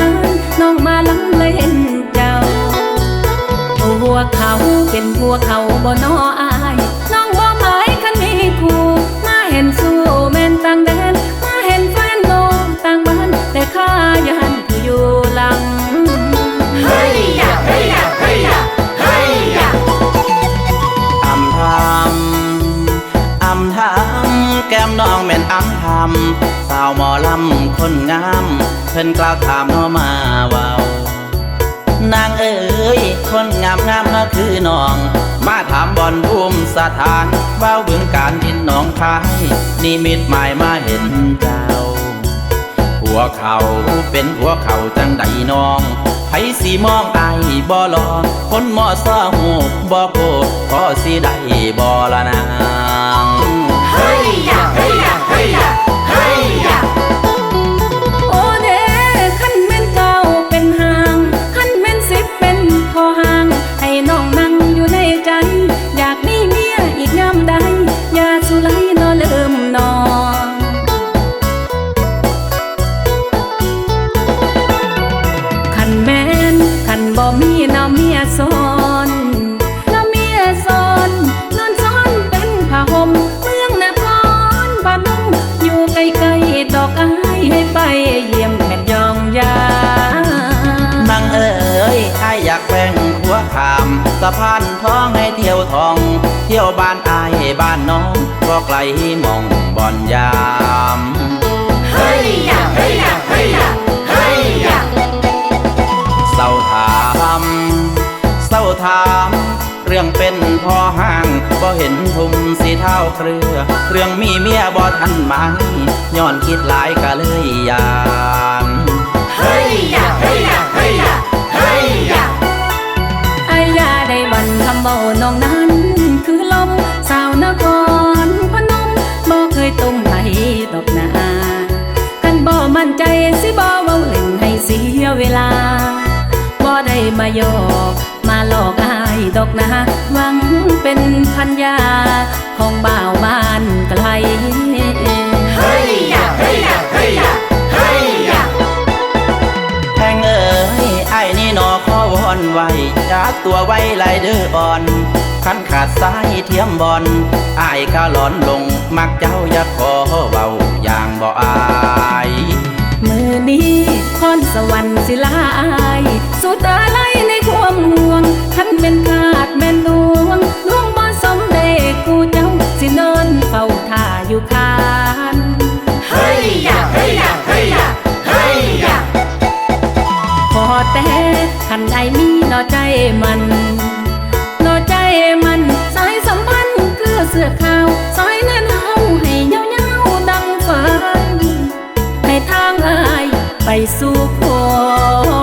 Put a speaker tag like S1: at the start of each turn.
S1: านน้องมาลังเลยเห็นเจ้าหัวเขาเป็นหัวเขาบ่นอ น้องแม่นอำ
S2: ทำสาวหมอลำคนงาม เพิ่นกล่าวถามน้อมาเว้านางเอ๋ยคนงามงามน่ะคือน้อง มาถามบอนภูมิสถานเว้าบึงการดินหนองคายนิมิตหมายมาเห็นเจ้าหัวเขาเป็นหัวเขาจังใดน้องไผสีมองอายบ่ลอคนหมอซอหูบ่โกพอสิได้บ่ละนาง
S3: ยยะเฮ้ยยะเฮ้ยยะเฮ้ยยะ
S1: โอเดขันแม่นเก้าเป็นหางขันแม่นสิบเป็นพอหางให้น้องนั่งอยู่ในใจอยากมีเมียอีกงามใดอย่าสุไลนอเลืมนองขันแม่นขันบ่มีน้ำเมียซ้อ อ๋ยอายอยา
S2: กแบ่งหัวขามสะพานท้องให้เที่ยวทอง เที่ยวบ้านอายบ้านน้องก็ไกลหมองบ่อนยาม
S3: เฮ้ยยะเฮ้ยยะเฮ้ยยะเฮ้ยยะ
S2: เศร้าถามเศร้าถามเรื่องเป็นพ่อห้างบ่เห็นทุ่มสีเท้าเครือ เรื่องมีเมียบ่ทันหมายย้อนคิดหลายก็เลยยาน
S3: เบา
S1: น้องนั้นคือลมสาวนครพนมบ่เคยต้มไผ่ดอกนากันบ่มั่นใจสิบ่เว้าเล่นให้เสียเวลาบ่ได้มาหยอกมาหลอกอายดอกนะหวังเป็นพันยาของบ่าวบ้านกล
S2: ขอวอนไวจากตัวไวไหลเด้ออ่อนขันขาดสายเทียมบอลอายก็หลอนลง มักเจ้าอย่าขอเบาอย่างบ่อาย
S1: มือนี้พรสวรรค์ศิลาอายสุดา มัน นอใจมัน สายสัมพันธ์คือเสื้อขาว สายแน่นเฮาให้เงาเงาๆดังฝันให้ทางอาย ไปสู่ขอโอ้